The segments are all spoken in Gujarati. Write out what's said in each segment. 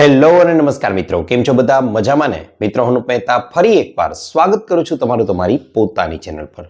હેલો અને નમસ્કાર મિત્રો, કેમ છો બધા? મજામાં ને? મિત્રો, હું મહેતા ફરી એકવાર સ્વાગત કરું છું તમારું તમારી પોતાની ચેનલ પર.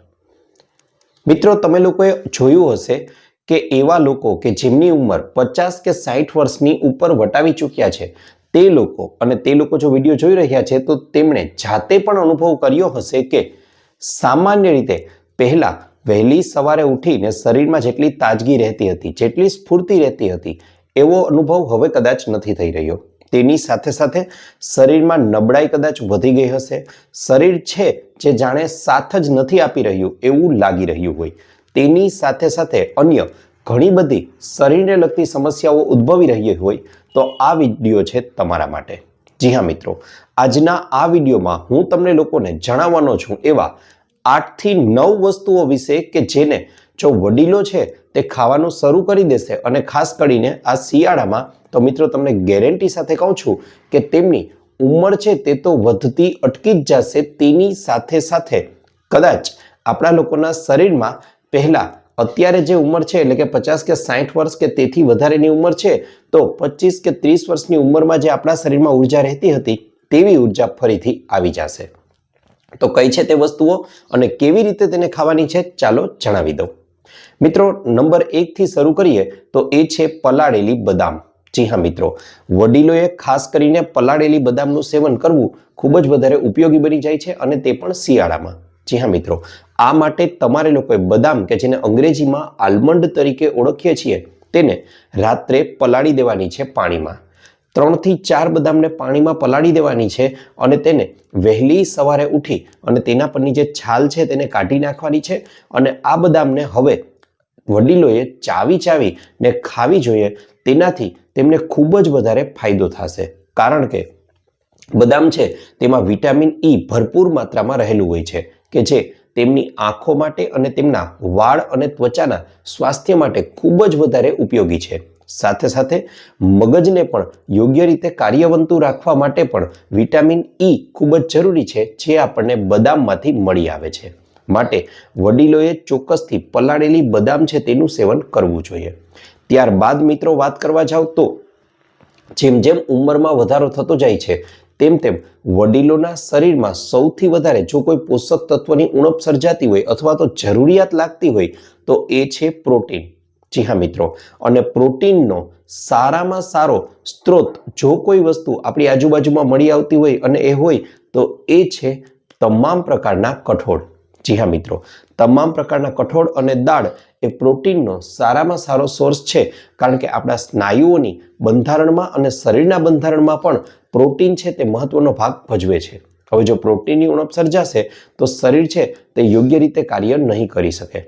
મિત્રો, તમે લોકોએ જોયું હશે કે એવા લોકો કે જેમની ઉંમર પચાસ કે સાઠ વર્ષની ઉપર વટાવી ચૂક્યા છે, તે લોકો અને તે લોકો જો વીડિયો જોઈ રહ્યા છે, તો તેમણે જાતે પણ અનુભવ કર્યો હશે કે સામાન્ય રીતે પહેલાં વહેલી સવારે ઉઠીને શરીરમાં જેટલી તાજગી રહેતી હતી, જેટલી સ્ફૂર્તિ રહેતી હતી, એવો અનુભવ હવે કદાચ નથી થઈ રહ્યો. તેની સાથે સાથે શરીરમાં નબળાઈ કદાચ વધી ગઈ હશે. શરીર છે જે જાણે સાથ જ નથી આપી રહ્યું એવું લાગી રહ્યું હોય. તેની સાથે સાથે અન્ય ઘણી બધી શરીરને લગતી સમસ્યાઓ ઉદ્ભવી રહી હોય તો આ વીડિયો છે તમારા માટે. જી હા મિત્રો, આજના આ વિડીયોમાં હું તમને લોકોને જણાવવાનો છું એવા આઠથી નવ વસ્તુઓ વિશે કે જેને જો વડીલો છે તે ખાવાનું શરૂ કરી દેશે અને ખાસ કરીને આ શિયાળામાં તો મિત્રો તમને ગેરંટી સાથે કહું છું કે તેમની ઉંમર છે તે તો વધતી અટકી જ જશે તેની સાથે સાથે કદાચ આપણા લોકોના શરીરમાં પહેલાં અત્યારે જે ઉંમર છે, એટલે કે પચાસ કે સાઠ વર્ષ કે તેથી વધારેની ઉંમર છે, તો પચીસ કે ત્રીસ વર્ષની ઉંમરમાં જે આપણા શરીરમાં ઊર્જા રહેતી હતી તેવી ઊર્જા ફરીથી આવી જશે. તો કઈ છે તે વસ્તુઓ અને કેવી રીતે તેને ખાવાની છે, ચાલો જણાવી દઉં. મિત્રો, નંબર એકથી શરૂ કરીએ તો એ છે પલાળેલી બદામ. જી હા, મિત્રો. વડીલોએ ખાસ કરીને પલાળેલી બદામનું સેવન કરવું ખૂબ જ વધારે ઉપયોગી બની જાય છે અને તે પણ શિયાળામાં. જી હા, મિત્રો. આ માટે તમારે લોકોએ બદામ કે જેને અંગ્રેજીમાં આલમંડ તરીકે ઓળખીએ છીએ, તેને રાત્રે પલાળી દેવાની છે પાણીમાં. ત્રણથી ચાર બદામને પાણીમાં પલાળી દેવાની છે અને તેને વહેલી સવારે ઉઠી અને તેના પરની જે છાલ છે તેને કાઢી નાખવાની છે અને આ બદામને હવે વડીલોએ ચાવી ચાવી ને ખાવી જોઈએ, તેનાથી તેમને ખૂબ જ વધારે ફાયદો થશે. કારણ કે બદામ છે, તેમાં વિટામિન ઈ ભરપૂર માત્રામાં રહેલું હોય છે, કે જે તેમની આંખો માટે અને તેમના વાળ અને ત્વચાના સ્વાસ્થ્ય માટે ખૂબ જ વધારે ઉપયોગી છે. સાથે સાથે મગજને પણ યોગ્ય રીતે કાર્યવંતું રાખવા માટે પણ વિટામિન ઈ ખૂબ જ જરૂરી છે, જે આપણને બદામમાંથી મળી આવે છે. માટે વડીલોએ ચોક્કસથી પલાળેલી બદામ છે તેનું સેવન કરવું જોઈએ. ત્યારબાદ મિત્રો વાત કરવા જાવ તો, જેમ જેમ ઉંમરમાં વધારો થતો જાય છે, તેમ તેમ વડીલોના શરીરમાં સૌથી વધારે જો કોઈ પોષક તત્વની ઉણપ સર્જાતી હોય અથવા તો જરૂરિયાત લાગતી હોય, તો એ છે પ્રોટીન. જી હા મિત્રો, અને પ્રોટીનનો સારામાં સારો સ્ત્રોત જો કોઈ વસ્તુ આપણી આજુબાજુમાં મળી આવતી હોય અને એ હોય, તો એ છે તમામ પ્રકારના કઠોળ. જી હા મિત્રો. તમામ પ્રકારના કઠોળ અને દાળ એ પ્રોટીનનો સારામાં સારો સોર્સ છે. કારણ કે આપણા સ્નાયુઓની બંધારણમાં અને શરીરના બંધારણમાં પણ પ્રોટીન છે તે મહત્વનો ભાગ ભજવે છે. હવે જો પ્રોટીનની ઉણપ સર્જાશે, તો શરીર છે તે યોગ્ય રીતે કાર્ય નહીં કરી શકે.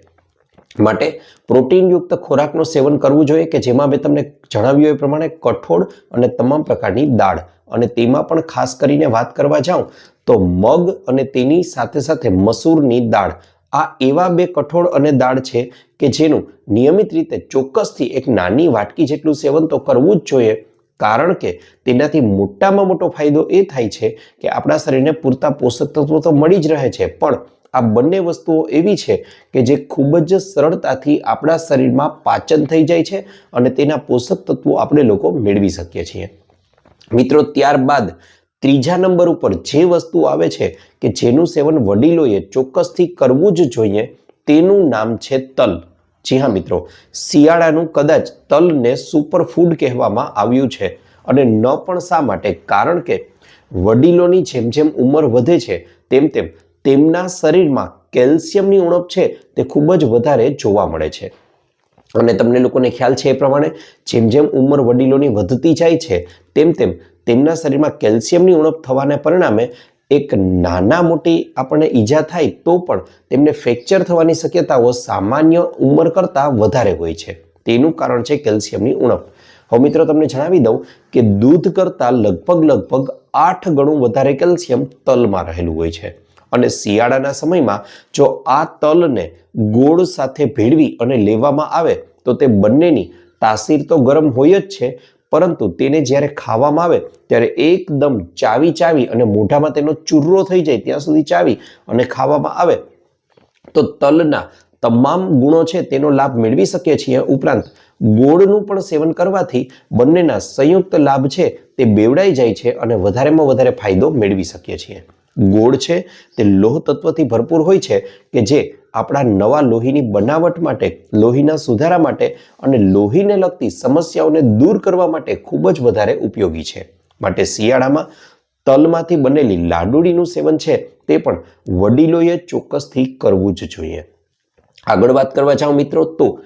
માટે પ્રોટીનયુક્ત ખોરાકનું સેવન કરવું જોઈએ કે જેમાં મેં તમને જણાવ્યું એ પ્રમાણે કઠોળ અને તમામ પ્રકારની દાળ. અને તેમાં પણ ખાસ કરીને વાત કરવા જાઉં તો મગ અને તેની સાથે સાથે મસૂરની દાળ. આ એવા બે કઠોળ અને દાળ છે કે જેનું નિયમિત રીતે ચોક્કસથી એક નાની વાટકી જેટલું સેવન તો કરવું જ જોઈએ. કારણ કે તેનાથી મોટામાં મોટો ફાયદો એ થાય છે કે આપણા શરીરને પૂરતા પોષક તત્વો તો મળી જ રહે છે. પણ આ બંને વસ્તુઓ એવી છે કે જે ખૂબ જ સરળતાથી આપણા શરીરમાં પાચન થઈ જાય છે અને તેના પોષક તત્વો આપણે લોકો મેળવી શકીએ છીએ. મિત્રો, ત્યારબાદ ત્રીજા નંબર ઉપર જે વસ્તુ આવે છે કે જેનું સેવન વડીલોએ ચોક્કસથી કરવું જ જોઈએ, તેનું નામ છે તલ. જી હા મિત્રો, શિયાળાનું કદાચ તલને સુપર ફૂડ કહેવામાં આવ્યું છે. અને ન પણ શા માટે? કારણ કે વડીલોની જેમ જેમ ઉંમર વધે છે, તેમ તેમ તેમના શરીરમાં કેલ્શિયમની ઉણપ છે, તે ખૂબ જ વધારે જોવા મળે છે. અને તમને લોકોને ખ્યાલ છે એ પ્રમાણે, જેમ જેમ ઉંમર વડીલોની વધતી જાય છે, તેમ તેમ તેમના શરીરમાં કેલ્શિયમની ઉણપ થવાને પરિણામે એક નાના મોટી આપણને ઈજા થાય તો પણ તેમને ફ્રેક્ચર થવાની શક્યતાઓ સામાન્ય ઉંમર કરતાં વધારે હોય છે. તેનું કારણ છે કેલ્શિયમની ઉણપ. હવે મિત્રો તમને જણાવી દઉં કે દૂધ કરતાં લગભગ લગભગ આઠ ગણું વધારે કેલ્શિયમ તલમાં રહેલું હોય છે. અને શિયાળાના સમયમાં જો આ તલને ગોળ સાથે ભેળવી અને લેવામાં આવે તો તે બંનેની તાસીર તો ગરમ હોય જ છે પરંતુ તેને જ્યારે ખાવામાં આવે, ત્યારે એકદમ ચાવી ચાવી અને મોઢામાં તેનો ચૂર્રો થઈ જાય ત્યાં સુધી ચાવી અને ખાવામાં આવે, તો તલના તમામ ગુણો છે તેનો લાભ મેળવી શકીએ છીએ ઉપરાંત ગોળનું પણ સેવન કરવાથી બંનેના સંયુક્ત લાભ છે તે બેવડાઈ જાય છે અને વધારેમાં વધારે ફાયદો મેળવી શકીએ છીએ. ગોળ છે, તે લોહ તત્વથી ભરપૂર હોય છે કે જે આપણા નવા લોહીની બનાવટ માટે, લોહીના સુધારા માટે અને લોહીને લગતી સમસ્યાઓને દૂર કરવા માટે ખૂબ જ વધારે ઉપયોગી છે. માટે શિયાળામાં તલમાંથી બનેલી લાડુડીનું સેવન છે, તે પણ વડીલોએ ચોક્કસથી કરવું જ જોઈએ. આગળ વાત કરવા જાઉં મિત્રો તો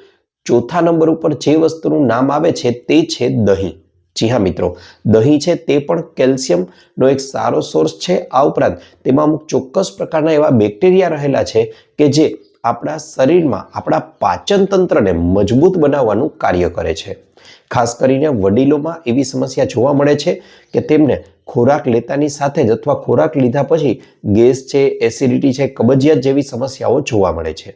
ચોથા નંબર ઉપર જે વસ્તુનું નામ આવે છે, તે છે દહીં. જી હા, મિત્રો. દહીં છે તે પણ કેલ્શિયમનો એક સારો સોર્સ છે. આ ઉપરાંત તેમાં અમુક ચોક્કસ પ્રકારના એવા બેક્ટેરિયા રહેલા છે કે જે આપણા શરીરમાં, આપણા પાચન તંત્રને મજબૂત બનાવવાનું કાર્ય કરે છે. ખાસ કરીને વડીલોમાં એવી સમસ્યા જોવા મળે છે કે તેમને ખોરાક લેતાની સાથે જ અથવા ખોરાક લીધા પછી ગેસ છે, એસિડિટી છે, કબજિયાત જેવી સમસ્યાઓ જોવા મળે છે.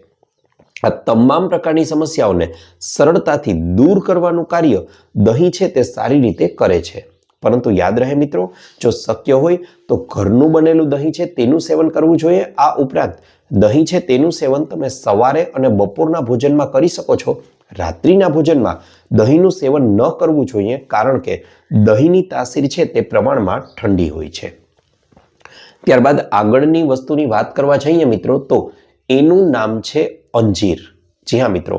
આ તમામ પ્રકારની સમસ્યાઓને સરળતાથી દૂર કરવાનું કાર્ય દહીં છે તે સારી રીતે કરે છે. પરંતુ યાદ રહે મિત્રો, જો શક્ય હોય તો ઘરનું બનેલું દહીં છે તેનું સેવન કરવું જોઈએ. આ ઉપરાંત દહીં છે તેનું સેવન તમે સવારે અને બપોરના ભોજનમાં કરી શકો છો. રાત્રિના ભોજનમાં દહીંનું સેવન ન કરવું જોઈએ કારણ કે દહીંની તાસીર છે તે પ્રમાણમાં ઠંડી હોય છે. ત્યારબાદ આગળની વસ્તુની વાત કરવા જઈએ મિત્રો, તો એનું નામ છે અંજીર. જી હા મિત્રો,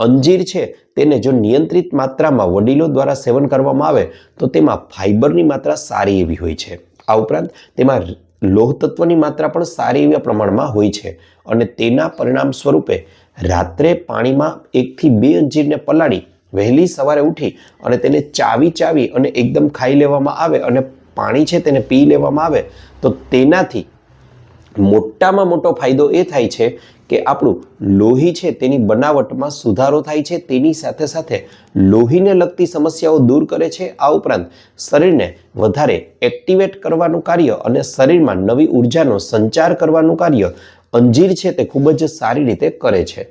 અંજીર છે તેને જો નિયંત્રિત માત્રામાં વડીલો દ્વારા સેવન કરવામાં આવે, તો તેમાં ફાઇબરની માત્રા સારી એવી હોય છે. આ ઉપરાંત તેમાં લોહ તત્વની માત્રા પણ સારી એવા પ્રમાણમાં હોય છે અને તેના પરિણામ સ્વરૂપે રાત્રે પાણીમાં એકથી બે અંજીરને પલાળી વહેલી સવારે ઉઠી અને તેને ચાવી ચાવી અને એકદમ ખાઈ લેવામાં આવે અને પાણી છે તેને પી લેવામાં આવે, તો તેનાથી મોટામાં મોટો ફાયદો એ થાય છે કે આપણું લોહી છે તેની બનાવટમાં સુધારો થાય છે, તેની સાથે સાથે લોહીને લગતી સમસ્યાઓ દૂર કરે છે. આ ઉપરાંત શરીરને વધારે એક્ટિવેટ કરવાનું કાર્ય અને શરીરમાં નવી ઉર્જાનો સંચાર કરવાનું કાર્ય અંજીર છે તે ખૂબ જ સારી રીતે કરે છે.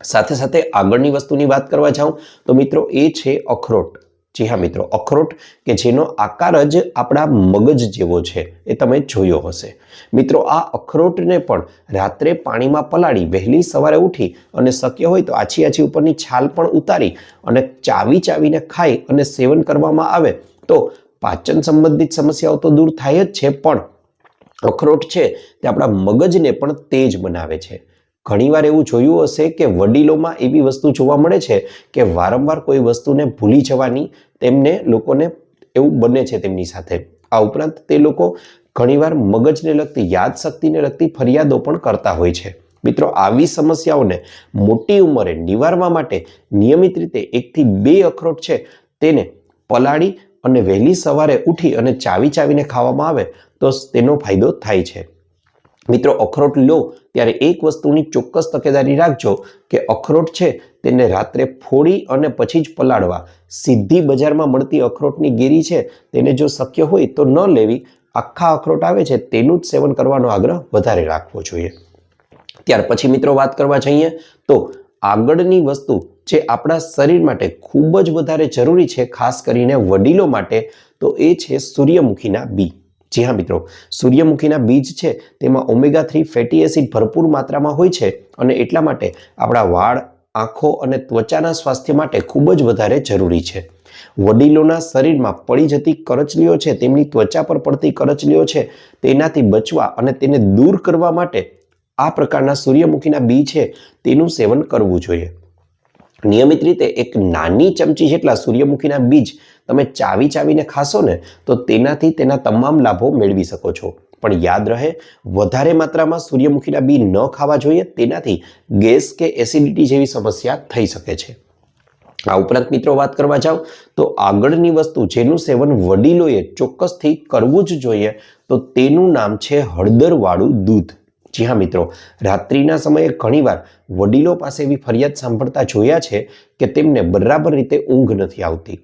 સાથે સાથે આગળની વસ્તુની વાત કરવા જાઉં તો મિત્રો એ છે અખરોટ. જી હા મિત્રો, અખરોટ કે જેનો આકાર જ આપણા મગજ જેવો છે, એ તમે જોયો હશે. મિત્રો, આ અખરોટને પણ રાત્રે પાણીમાં પલાળી વહેલી સવારે ઉઠી અને શક્ય હોય તો આછી આછી ઉપરની છાલ પણ ઉતારી અને ચાવી ચાવીને ખાઈ અને સેવન કરવામાં આવે તો પાચન સંબંધિત સમસ્યાઓ તો દૂર થાય જ છે, પણ અખરોટ છે તે આપણા મગજને પણ તેજ બનાવે છે. ઘણીવાર એવું જોયું હશે કે વડીલોમાં એવી વસ્તુ જોવા મળે છે કે વારંવાર કોઈ વસ્તુને ભૂલી જવાની તેમને લોકોને એવું બને છે તેમની સાથે. આ ઉપરાંત તે લોકો ઘણીવાર મગજને લગતી યાદશક્તિને લગતી ફરિયાદો પણ કરતા હોય છે. મિત્રો, આવી સમસ્યાઓને મોટી ઉંમરે નિવારવા માટે નિયમિત રીતે એકથી બે અખરોટ છે તેને પલાળી અને વહેલી સવારે ઉઠી અને ચાવી ચાવીને ખાવામાં આવે તો તેનો ફાયદો થાય છે. મિત્રો, અખરોટ લો, ત્યારે એક વસ્તુની ચોક્કસ તકેદારી રાખજો કે અખરોટ છે તેને રાત્રે ફોડી અને પછી જ પલાળવા. સીધી બજારમાં મળતી અખરોટની ગેરી છે તેને જો શક્ય હોય તો ન લેવી. આખા અખરોટ આવે છે તેનું જ સેવન કરવાનો આગ્રહ વધારે રાખવો જોઈએ. ત્યાર પછી મિત્રો, વાત કરવા જઈએ તો આગળની વસ્તુ જે આપણા શરીર માટે ખૂબ જ વધારે જરૂરી છે, ખાસ કરીને વડીલો માટે, તો એ છે સૂર્યમુખીના બી. જી હા, મિત્રો. સૂર્યમુખીના બીજ છે, તેમાં ઓમેગા થ્રી ફેટી એસિડ ભરપૂર માત્રામાં હોય છે અને એટલા માટે આપણા વાળ, આંખો અને ત્વચાના સ્વાસ્થ્ય માટે ખૂબ જ વધારે જરૂરી છે. વડીલોના શરીરમાં પડી જતી કરચલીઓ છે, તેમની ત્વચા પર પડતી કરચલીઓ છે, તેનાથી બચવા અને તેને દૂર કરવા માટે આ પ્રકારના સૂર્યમુખીના બી છે, તેનું સેવન કરવું જોઈએ. નિયમિત રીતે એક નાની ચમચી જેટલા સૂર્યમુખીના બીજ તમે ચાવી ચાવીને ખાશો ને, તો તેનાથી તેના તમામ લાભો મેળવી શકો છો. પણ યાદ રહે, વધારે માત્રામાં સૂર્યમુખીના બી ન ખાવા જોઈએ, તેનાથી ગેસ કે એસિડિટી જેવી સમસ્યા થઈ શકે છે. આ ઉપરાંત મિત્રો વાત કરવા જાવ, તો આગળની વસ્તુ જેનું સેવન વડીલોએ ચોક્કસથી કરવું જ જોઈએ, તો તેનું નામ છે હળદરવાળું દૂધ. જી હા મિત્રો, રાત્રિના સમયે ઘણીવાર વડીલો પાસે એવી ફરિયાદ સાંભળતા જોયા છે કે તેમને બરાબર રીતે ઊંઘ નથી આવતી.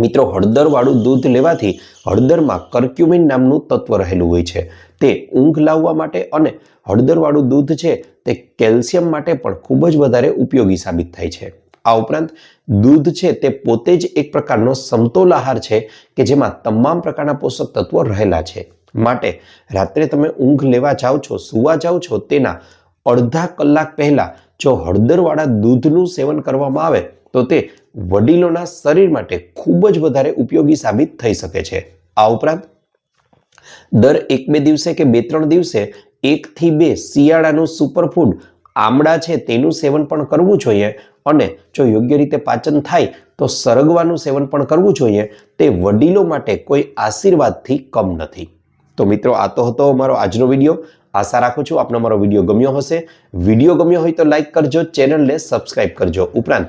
મિત્રો, હળદરવાળું દૂધ લેવાથી હળદરમાં કર્ક્યુમિન નામનું તત્વ રહેલું હોય છે. તે ઊંઘ લાવવા માટે અને હળદરવાળું દૂધ છે તે કેલ્શિયમ માટે પણ ખૂબ જ વધારે ઉપયોગી સાબિત થાય છે. આ ઉપરાંત, દૂધ છે તે પોતે જ એક પ્રકારનો સમતોલ આહાર છે કે જેમાં તમામ પ્રકારના પોષક તત્વો રહેલા છે. માટે, રાત્રે તમે ઊંઘ લેવા જાઓ છો, સુવા જાઓ છો, તેના અડધા કલાક પહેલાં જો હળદરવાળા દૂધનું સેવન કરવામાં આવે, તો તે વડીલોના શરીર માટે ખૂબ જ વધારે ઉપયોગી સાબિત થઈ શકે છે. આ ઉપરાંત, દર એક બે દિવસે કે બે ત્રણ દિવસે એકથી બે શિયાળાનું સુપરફૂડ આમળા છે તેનું સેવન પણ કરવું જોઈએ અને જો યોગ્ય રીતે પાચન થાય તો સરગવાનું સેવન પણ કરવું જોઈએ, તે વડીલો માટે કોઈ આશીર્વાદથી કમ નથી. તો મિત્રો, આ તો હતો અમારો આજનો વીડિયો. આશા રાખું છું આપનો મારો વીડિયો ગમ્યો હશે. વીડિયો ગમ્યો હોય તો લાઈક કરજો, ચેનલને સબસ્ક્રાઇબ કરજો. ઉપરાંત